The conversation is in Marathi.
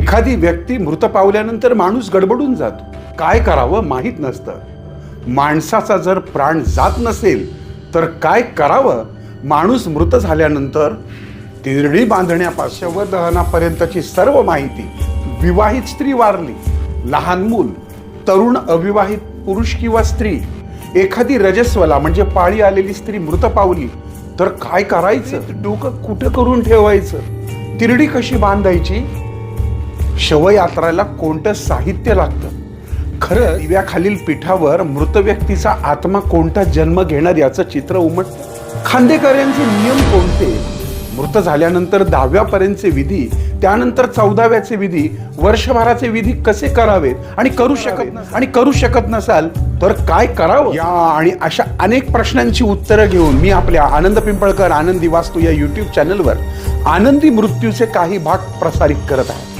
एखादी व्यक्ती मृत पावल्यानंतर माणूस गडबडून जातो. काय करावं माहीत नसतं. माणसाचा जर प्राण जात नसेल तर काय करावं? माणूस मृत झाल्यानंतर तिरडी बांधण्यापासून व दहनापर्यंतची सर्व माहिती. विवाहित स्त्री वारली. लहान मूल तरुण अविवाहित पुरुष किंवा स्त्री. एखादी रजस्वला म्हणजे पाळी आलेली स्त्री मृत पावली तर काय करायचं? डोकं कुठं करून ठेवायचं? तिरडी कशी बांधायची? शवयात्राला कोणतं साहित्य लागतं? खरं दिव्याखालील पीठावर मृत व्यक्तीचा आत्मा कोणता जन्म घेणार याचं चित्र उमट खांदेकर यांचे नियम कोणते? मृत झाल्यानंतर दहाव्यापर्यंतचे विधी त्यानंतर चौदाव्याचे विधी वर्षभराचे विधी कसे करावेत आणि करू शकत आणि करू शकत नसाल तर काय करावं? या आणि अशा अनेक प्रश्नांची उत्तरं घेऊन मी आपल्या आनंद पिंपळकर आनंदी वास्तू या युट्यूब चॅनलवर आनंदी मृत्यूचे काही भाग प्रसारित करत आहे.